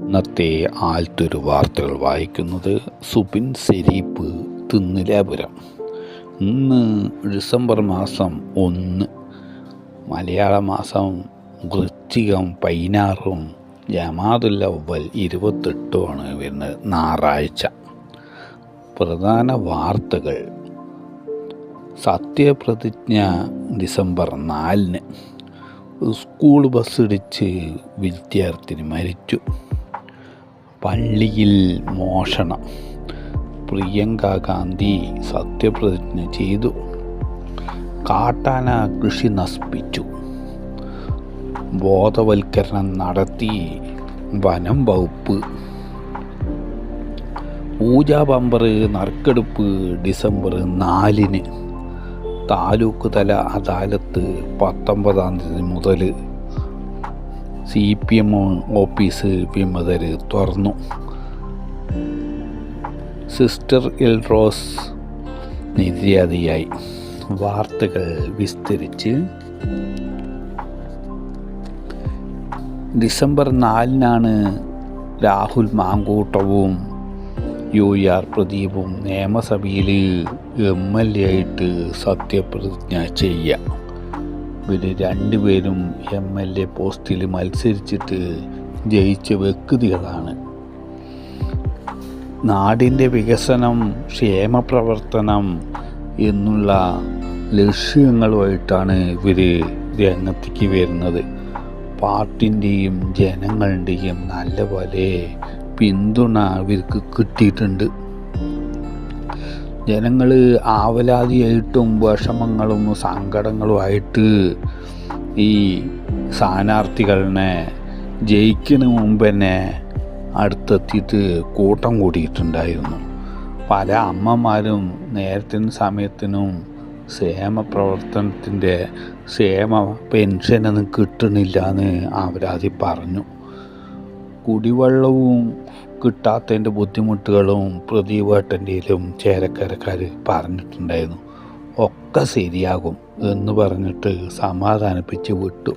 ഇന്നത്തെ ആൽത്തൊരു വാർത്തകൾ വായിക്കുന്നത് സുബിൻ സെരീപ്പ് തിന്നിലാപുരം. ഇന്ന് ഡിസംബർ മാസം ഒന്ന് മലയാള മാസം വൃശ്ചികം പൈനാറും ജമാതുൽ അവൽ ഇരുപത്തെട്ടുമാണ് വരുന്നത് ഞായറാഴ്ച. പ്രധാന വാർത്തകൾ. സത്യപ്രതിജ്ഞ ഡിസംബർ നാലിന്. സ്കൂൾ ബസ് ഇടിച്ച് വിദ്യാർത്ഥിനി മരിച്ചു. പള്ളിയിൽ മോഷണം. പ്രിയങ്ക ഗാന്ധി സത്യപ്രതിജ്ഞ ചെയ്തു. കാട്ടാന കൃഷി നശിപ്പിച്ചു. ബോധവൽക്കരണം നടത്തി വനം വകുപ്പ്. പൂജാ ബമ്പർ നറുക്കെടുപ്പ് ഡിസംബർ നാലിന്. താലൂക്ക് തല അദാലത്ത് പത്തൊമ്പതാം തീയതി മുതൽ സി പി എം ഓഫീസ് വിമതർ തുറന്നു. സിസ്റ്റർ എൽറോസ് നിര്യാതയായി വാർത്തകൾ വിസ്തരിച്ച്. ഡിസംബർ നാലിനാണ് രാഹുൽ മാങ്കൂട്ടവും യു ആർ പ്രദീപും നിയമസഭയിൽ എം എൽ എ ആയിട്ട് സത്യപ്രതിജ്ഞ ചെയ്യുക. ഇവർ രണ്ടുപേരും എം എൽ എ പോസ്റ്റിൽ മത്സരിച്ചിട്ട് ജയിച്ച വ്യക്തികളാണ്. നാടിന്റെ വികസനം ക്ഷേമപ്രവർത്തനം എന്നുള്ള ലക്ഷ്യങ്ങളുമായിട്ടാണ് ഇവർ രംഗത്തേക്ക് വരുന്നത്. പാർട്ടിന്റെയും ജനങ്ങളുടെയും നല്ലപോലെ പിന്തുണ അവർക്ക് കിട്ടിയിട്ടുണ്ട്. ജനങ്ങൾ ആവലാതിയായിട്ടും വിഷമങ്ങളും സങ്കടങ്ങളുമായിട്ട് ഈ സ്ഥാനാർത്ഥികളെ ജയിക്കുന്ന മുമ്പ് തന്നെ അടുത്തെത്തിയിട്ട് കൂട്ടം കൂടിയിട്ടുണ്ടായിരുന്നു. പല അമ്മമാരും നേരത്തിനും സമയത്തിനും ക്ഷേമ പ്രവർത്തനത്തിന്റെ ക്ഷേമ പെൻഷനൊന്നും കിട്ടണില്ല എന്ന് അവരാതി പറഞ്ഞു. കുടിവെള്ളവും കിട്ടാത്തതിന്റെ ബുദ്ധിമുട്ടുകളും പ്രദീപേട്ടന്റെയിലും ചേരക്കരക്കാർ പറഞ്ഞിട്ടുണ്ടായിരുന്നു. ഒക്കെ ശരിയാകും എന്ന് പറഞ്ഞിട്ട് സമാധാനിപ്പിച്ച് വിട്ടു.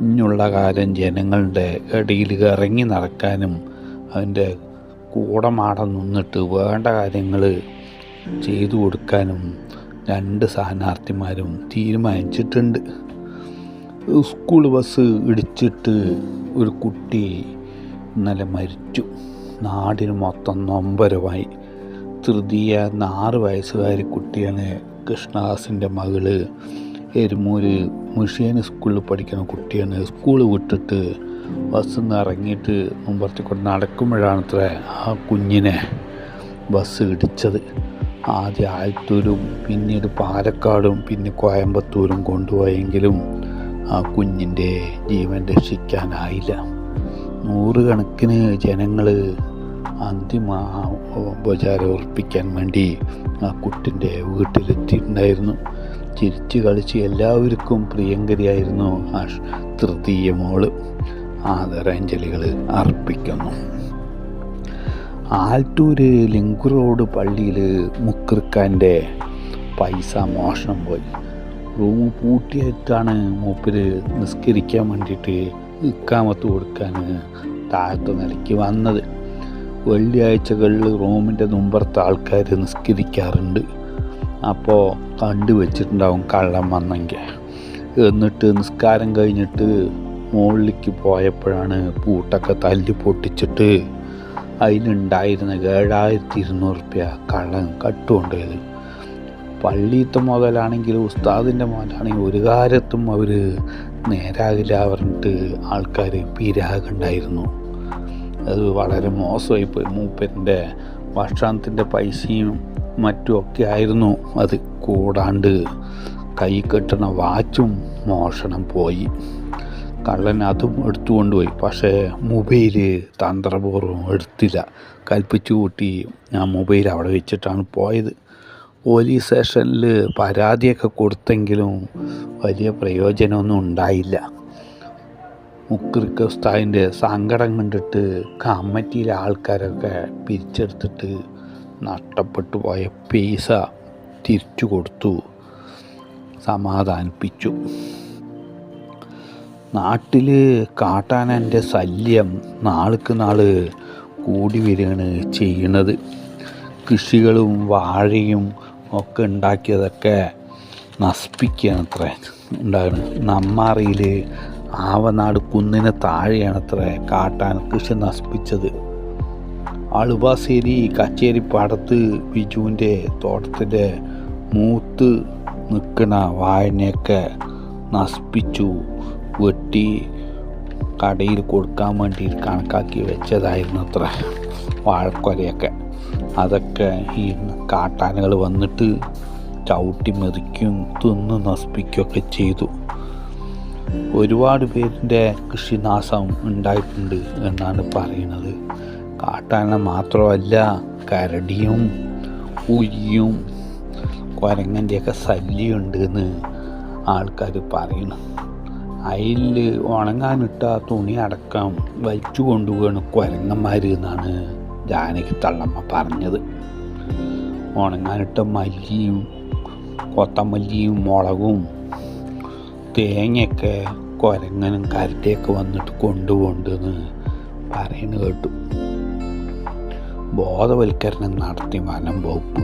ഇനിയുള്ള കാലം ജനങ്ങളുടെ ഇടയിൽ ഇറങ്ങി നടക്കാനും അതിന്റെ കൂടെ നിന്നിട്ട് വേണ്ട കാര്യങ്ങൾ ചെയ്തു കൊടുക്കാനും രണ്ട് സ്ഥാനാർത്ഥിമാരും തീരുമാനിച്ചിട്ടുണ്ട്. സ്കൂൾ ബസ് ഇടിച്ചിട്ട് ഒരു കുട്ടി ഇന്നലെ മരിച്ചു. നാടിന് മൊത്തം നൊമ്പരമായി. തൃതീയ ആറ് വയസ്സുകാരി കുട്ടിയാണ് കൃഷ്ണദാസിന്റെ മകൾ. എരുമൂര് മുഷിയൻ സ്കൂളിൽ പഠിക്കുന്ന കുട്ടിയാണ്. സ്കൂൾ വിട്ടിട്ട് ബസ്സിൽ നിന്ന് ഇറങ്ങിയിട്ട് മുമ്പത്തെ കൊണ്ട് അത്ര ആ കുഞ്ഞിനെ ബസ് ഇടിച്ചത്. ആദ്യം ആലത്തൂരും പിന്നീട് പാലക്കാടും പിന്നെ കോയമ്പത്തൂരും കൊണ്ടുപോയെങ്കിലും ആ കുഞ്ഞിന്റെ ജീവൻ രക്ഷിക്കാനായില്ല. നൂറുകണക്കിന് ജനങ്ങൾ അന്തിമ ഉപചാരം ഉറപ്പിക്കാൻ വേണ്ടി ആ കുട്ടിന്റെ വീട്ടിലെത്തിയിട്ടുണ്ടായിരുന്നു. ചിരിച്ച് കളിച്ച് എല്ലാവർക്കും പ്രിയങ്കരിയായിരുന്നു ആ തൃതീയ മോൾ. ആദരാഞ്ജലികൾ അർപ്പിക്കുന്നു. ആൽട്ടൂര് ലിങ്ക് റോഡ് പള്ളിയിൽ മുക്കിർക്കാന്റെ പൈസ മോഷണം പോയി. റൂം പൂട്ടിയിട്ടാണ് മൂപ്പര് നിസ്കരിക്കാൻ വേണ്ടിയിട്ട് ഇക്കാമത്ത് കൊടുക്കാൻ താഴത്തെ നിലയ്ക്ക് വന്നത്. വെള്ളിയാഴ്ചകളിൽ റൂമിന്റെ മുമ്പത്തെ ആൾക്കാർ നിസ്കരിക്കാറുണ്ട്. അപ്പോൾ കണ്ടു വെച്ചിട്ടുണ്ടാവും കള്ളം വന്നെങ്കിൽ. എന്നിട്ട് നിസ്കാരം കഴിഞ്ഞിട്ട് മുകളിലേക്ക് പോയപ്പോഴാണ് പൂട്ടൊക്കെ തല്ലി പൊട്ടിച്ചിട്ട് അതിലുണ്ടായിരുന്ന ഏഴായിരത്തി ഇരുന്നൂറ് റുപ്യ കള്ളൻ കട്ടുകൊണ്ടത്. പള്ളിയത്തെ മുതലാണെങ്കിൽ ഉസ്താദിന്റെ മുതലാണെങ്കിൽ ഒരു കാര്യത്തും അവർ നേരാകില്ല പറഞ്ഞിട്ട് ആൾക്കാർ പിരാഗുണ്ടായിരുന്നു അത് വളരെ മോശമായി പോയി മൂപ്പന്റെ ഭക്ഷണത്തിന്റെ പൈസയും മറ്റുമൊക്കെ ആയിരുന്നു അത്. കൂടാണ്ട് കൈ കെട്ടണ വാച്ചും മോഷണം പോയി. കള്ളൻ അതും എടുത്തു കൊണ്ടുപോയി പക്ഷേ മൊബൈൽ തന്ത്രപൂർവം എടുത്തില്ല. കൽപ്പിച്ചു കൂട്ടി ആ മൊബൈൽ അവിടെ വെച്ചിട്ടാണ് പോയത്. പോലീസ് സ്റ്റേഷനിൽ പരാതിയൊക്കെ കൊടുത്തെങ്കിലും വലിയ പ്രയോജനമൊന്നും ഉണ്ടായില്ല. മുക്രിക്ക ഉസ്താദിന്റെ സങ്കടം കണ്ടിട്ട് കമ്മിറ്റിയിലെ ആൾക്കാരൊക്കെ പിരിച്ചെടുത്തിട്ട് നഷ്ടപ്പെട്ടു പോയ പൈസ തിരിച്ചു കൊടുത്തു. സമാധാനിപ്പിച്ചു. നാട്ടിൽ കാട്ടാനന്റെ ശല്യം നാൾക്ക് നാൾ കൂടി വരികയാണ് ചെയ്യണത്. കൃഷികളും വാഴയും ഒക്കെ ഉണ്ടാക്കിയതൊക്കെ നശിപ്പിക്കുകയാണ് അത്ര ഉണ്ടാകുന്നത് നമ്മാറിയിൽ ആവനാട് കുന്നിന് താഴെയാണ് അത്ര കാട്ടാൻ കൃഷി നശിപ്പിച്ചത്. അളുവാശ്ശേരി കച്ചേരി പാടത്ത് ബിജുവിന്റെ തോട്ടത്തിന്റെ മൂത്ത് നിൽക്കുന്ന വായനയൊക്കെ നശിപ്പിച്ചു. വെട്ടി കടയിൽ കൊടുക്കാൻ വേണ്ടി കണക്കാക്കി വെച്ചതായിരുന്നു അത്ര വാഴക്കൊലയൊക്കെ. അതൊക്കെ ഈ കാട്ടാനകൾ വന്നിട്ട് ചവിട്ടി മെതിക്കും തിന്ന് നശിപ്പിക്കുകയൊക്കെ ചെയ്തു. ഒരുപാട് പേരിന്റെ കൃഷിനാശം ഉണ്ടായിട്ടുണ്ട് എന്നാണ് പറയുന്നത്. കാട്ടാന മാത്രമല്ല കരടിയും ഉയ്യും കുരങ്ങന്റെയൊക്കെ ശല്യമുണ്ട് എന്ന് ആൾക്കാർ പറയുന്നു. അതിൽ ഉണങ്ങാനിട്ട തുണി അടക്കം വലിച്ചു കൊണ്ടുപോകണം കുരങ്ങന്മാർ എന്നാണ് ജാനകി തള്ളമ്മ പറഞ്ഞത്. ഉണങ്ങാനിട്ട മല്ലിയും കൊത്തമല്ലിയും മുളകും തേങ്ങയൊക്കെ കൊരങ്ങനും കരട്ടിയൊക്കെ വന്നിട്ട് കൊണ്ടുപോണ്ടെന്ന് പറയുന്നത് കേട്ടു. ബോധവൽക്കരണം നടത്തി വനം വകുപ്പ്.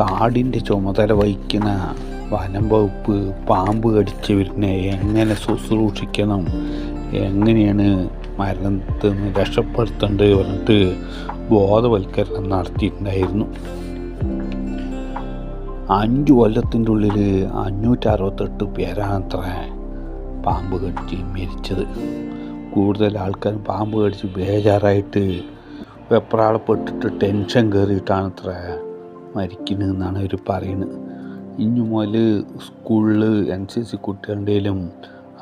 കാടിന്റെ ചുമതല വഹിക്കുന്ന വനം വകുപ്പ് പാമ്പ് കടിച്ചവരിനെ എങ്ങനെ ശുശ്രൂഷിക്കണം എങ്ങനെയാണ് മരണത്തിൽ നിന്ന് രക്ഷപ്പെടുത്തേണ്ടത് പറഞ്ഞിട്ട് ബോധവൽക്കരണം നടത്തിയിട്ടുണ്ടായിരുന്നു. അഞ്ച് കൊല്ലത്തിന്റെ ഉള്ളിൽ അഞ്ഞൂറ്റി അറുപത്തെട്ട് പേരാണത്ര പാമ്പ് കടിച്ച് മരിച്ചത്. കൂടുതൽ ആൾക്കാർ പാമ്പ് കടിച്ച് ബേജാറായിട്ട് വെപ്രാളപ്പെട്ടിട്ട് ടെൻഷൻ കയറിയിട്ടാണത്ര മരിക്കുന്നതെന്നാണ് അവർ പറയുന്നത് ഇനി മുതൽ സ്കൂളിൽ എൻ സി സി കുട്ടികളുടെയിലും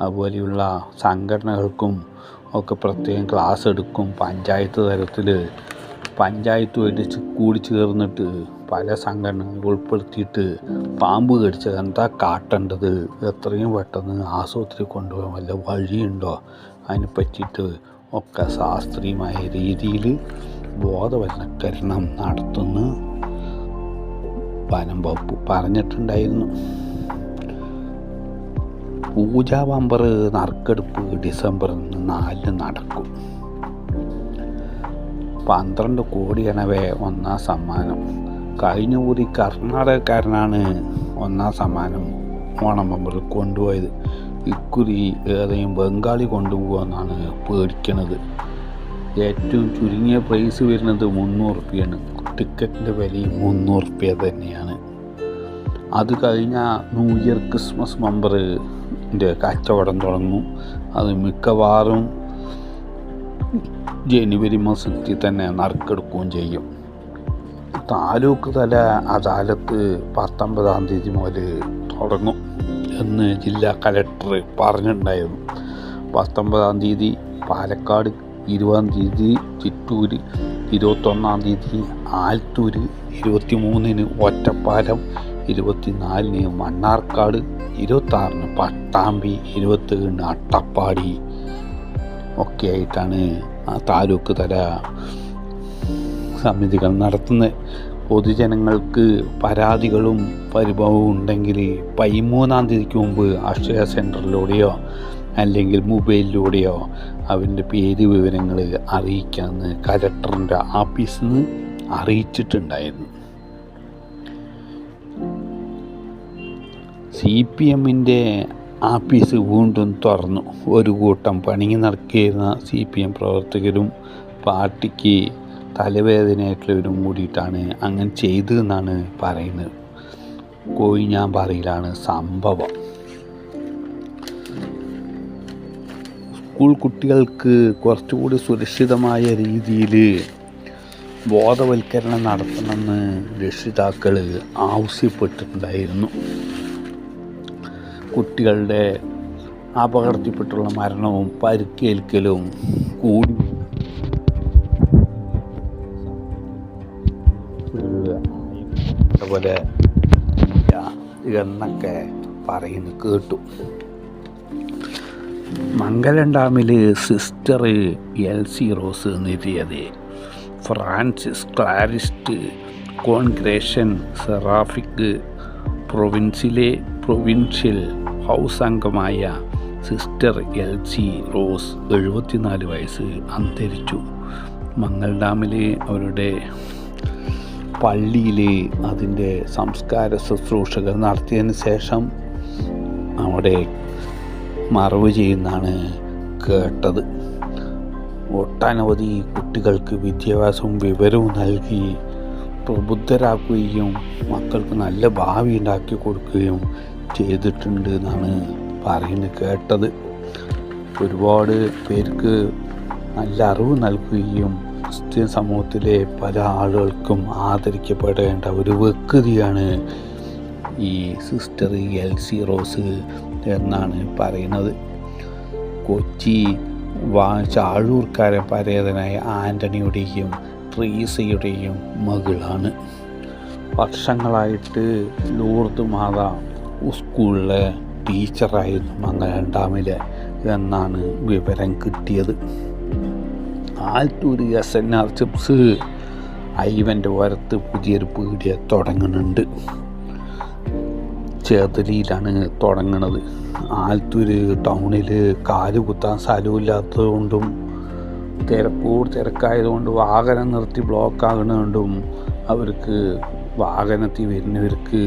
അതുപോലെയുള്ള സംഘടനകൾക്കും ഒക്കെ പ്രത്യേകം ക്ലാസ് എടുക്കും. പഞ്ചായത്ത് തലത്തിൽ പഞ്ചായത്തുമായിട്ട് കൂടി ചേർന്നിട്ട് പല സംഘടനകൾ ഉൾപ്പെടുത്തിയിട്ട് പാമ്പ് കടിച്ചത് എന്താ കാട്ടേണ്ടത്? എത്രയും പെട്ടെന്ന് ആശുപത്രി കൊണ്ടുപോകാൻ വല്ല വഴിയുണ്ടോ? അതിനെ പറ്റിയിട്ട് ഒക്കെ ശാസ്ത്രീയമായ രീതിയിൽ ബോധവൽക്കരണം നടത്തുന്നു വനം വകുപ്പ് പറഞ്ഞിട്ടുണ്ടായിരുന്നു. പൂജാ ബമ്പർ നറുക്കെടുപ്പ് ഡിസംബർ നാലിന് നടക്കും. പന്ത്രണ്ട് കോടിയാണവേ ഒന്നാം സമ്മാനം. കഴിഞ്ഞ കൂടി കർണാടകക്കാരനാണ് ഒന്നാം സമ്മാനം ഓണം ബമ്പർ കൊണ്ടുപോയത്. ഇക്കുറി ഏതെങ്കിലും ബംഗാളി കൊണ്ടുപോകുമെന്നാണ് പേടിക്കണത്. ഏറ്റവും ചുരുങ്ങിയ പ്രൈസ് വരുന്നത് മുന്നൂറ് റുപ്യാണ്. ടിക്കറ്റിന്റെ വിലയും മുന്നൂറ് റുപ്യ തന്നെയാണ്. അത് കഴിഞ്ഞാൽ ന്യൂ ഇയർ ക്രിസ്മസ് മെമ്പറിന്റെ കച്ചവടം തുടങ്ങും. അത് മിക്കവാറും ജനുവരി മാസത്തിൽ തന്നെ നറുക്കെടുക്കുകയും ചെയ്യും. താലൂക്ക് തല അദാലത്ത് പത്തൊമ്പതാം തീയതി മുതൽ തുടങ്ങും എന്ന് ജില്ലാ കലക്ടർ പറഞ്ഞിട്ടുണ്ടായിരുന്നു. പത്തൊമ്പതാം തീയതി പാലക്കാട് ഇരുപതാം തീയതി ചിറ്റൂർ ഇരുപത്തൊന്നാം തീയതി ആലത്തൂർ ഇരുപത്തി മൂന്നിന് ഒറ്റപ്പാലം ഇരുപത്തിനാലിന് മണ്ണാർക്കാട് ഇരുപത്താറിന് പട്ടാമ്പി ഇരുപത്തേഴിന് അട്ടപ്പാടി ഒക്കെ ആയിട്ടാണ് താലൂക്ക് തല സമിതികൾ നടത്തുന്നത്. പൊതുജനങ്ങൾക്ക് പരാതികളും പരിഭവവും ഉണ്ടെങ്കിൽ പതിമൂന്നാം തീയതിക്ക് മുമ്പ് അക്ഷയ സെന്ററിലൂടെയോ അല്ലെങ്കിൽ മൊബൈലിലൂടെയോ അവന്റെ പേര് വിവരങ്ങൾ അറിയിക്കാമെന്ന് കലക്ടറിന്റെ ആഫീസിൽ നിന്ന് അറിയിച്ചിട്ടുണ്ടായിരുന്നു. സി പി എമ്മിന്റെ ആഫീസ് വീണ്ടും തുറന്നു. ഒരു കൂട്ടം പണിങ്ങി നടക്കിയിരുന്ന സി പി എം പ്രവർത്തകരും പാർട്ടിക്ക് തലവേദനയായിട്ടുള്ളവരും കൂടിയിട്ടാണ് അങ്ങനെ ചെയ്തതെന്നാണ് പറയുന്നത്. കോയിഞ്ഞാമ്പാറയിലാണ് സംഭവം. സ്കൂൾ കുട്ടികൾക്ക് കുറച്ചുകൂടി സുരക്ഷിതമായ രീതിയിൽ ബോധവൽക്കരണം നടത്തണമെന്ന് രക്ഷിതാക്കൾ ആവശ്യപ്പെട്ടിട്ടുണ്ടായിരുന്നു. കുട്ടികളുടെ അപകടത്തിൽപ്പെട്ടുള്ള മരണവും പരിക്കേൽക്കലും കൂടി അതുപോലെ എന്നൊക്കെ പറയുന്നു കേട്ടു. മംഗലം ഡാമിൽ സിസ്റ്റർ എൽ സി റോസ് നിര്യത് ഫ്രാൻസിസ് ക്ലാരിസ്റ്റ് കോൺഗ്രേഷൻ സെറാഫിക് പ്രൊവിൻസിലെ പ്രൊവിൻഷ്യൽ ഹൗസ് അംഗമായ സിസ്റ്റർ എൽ സി റോസ് എഴുപത്തിനാല് വയസ്സ് അന്തരിച്ചു. മംഗൾ ഡാമിലെ അവരുടെ പള്ളിയിലെ അതിന്റെ സംസ്കാര ശുശ്രൂഷകൾ നടത്തിയതിന് ശേഷം അവിടെ മറവ് ചെയ്യുന്നതാണ് കേട്ടത്. ഒട്ടനവധി കുട്ടികൾക്ക് വിദ്യാഭ്യാസവും വിവരവും നൽകി പ്രബുദ്ധരാക്കുകയും മക്കൾക്ക് നല്ല ഭാവി ഉണ്ടാക്കി കൊടുക്കുകയും ചെയ്തിട്ടുണ്ട് എന്നാണ് പറയുന്നത് കേട്ടത്. ഒരുപാട് പേർക്ക് നല്ല അറിവ് നൽകുകയും ക്രിസ്ത്യൻ സമൂഹത്തിലെ പല ആളുകൾക്കും ആദരിക്കപ്പെടേണ്ട ഒരു വ്യക്തിയാണ് ഈ സിസ്റ്റർ എൽ സി റോസ് എന്നാണ് പറയുന്നത്. കൊച്ചി വാ ചാഴൂർക്കാരൻ പരേതനായ ആന്റണിയുടെയും ട്രീസയുടെയും മകളാണ്. വർഷങ്ങളായിട്ട് ലൂർദ് മാത സ്കൂളിലെ ടീച്ചറായിരുന്നു മംഗലം ഡാമിലെ എന്നാണ് വിവരം കിട്ടിയത്. Alathur S N R chips ഐവന്റെ ഓരത്ത് പുതിയൊരു പീടിയ തുടങ്ങുന്നുണ്ട്. ചേതലിയിലാണ് തുടങ്ങണത്. ആലത്തൂർ ടൗണിൽ കാൽ കുത്താൻ സ്ഥലമില്ലാത്തതുകൊണ്ടും കൊണ്ടും തിരക്കൂട് തിരക്കായതുകൊണ്ട് വാഹനം നിർത്തി ബ്ലോക്ക് ആകുന്നതുകൊണ്ടും അവർക്ക് വാഹനത്തിൽ വരുന്നവർക്ക്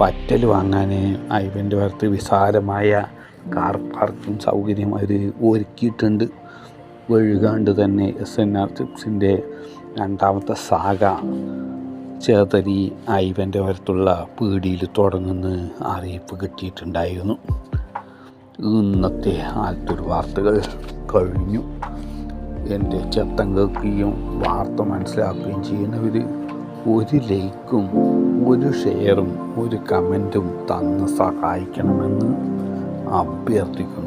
പറ്റൽ വാങ്ങാൻ ഐവന്റെ ഭാഗത്ത് വിശാലമായ കാർ പാർക്കിംഗ് സൗകര്യം അവർ ഒരുക്കിയിട്ടുണ്ട്. വഴുകാണ്ട് തന്നെ എസ് എൻ ആർ ചിപ്സിന്റെ രണ്ടാമത്തെ സാഗ ചേതരി ഐവന്റെ പുറത്തുള്ള പീടിയിൽ തുടങ്ങുന്ന അറിയിപ്പ് കിട്ടിയിട്ടുണ്ടായിരുന്നു. ഇന്നത്തെ ആലത്തൂർ വാർത്തകൾ കഴിഞ്ഞു. എന്റെ ചെത്തം കേൾക്കുകയും വാർത്ത മനസ്സിലാക്കുകയും ചെയ്യുന്നവർ ഒരു ലൈക്കും ഒരു ഷെയറും ഒരു കമന്റും തന്ന് സഹായിക്കണമെന്ന് അഭ്യർത്ഥിക്കുന്നു.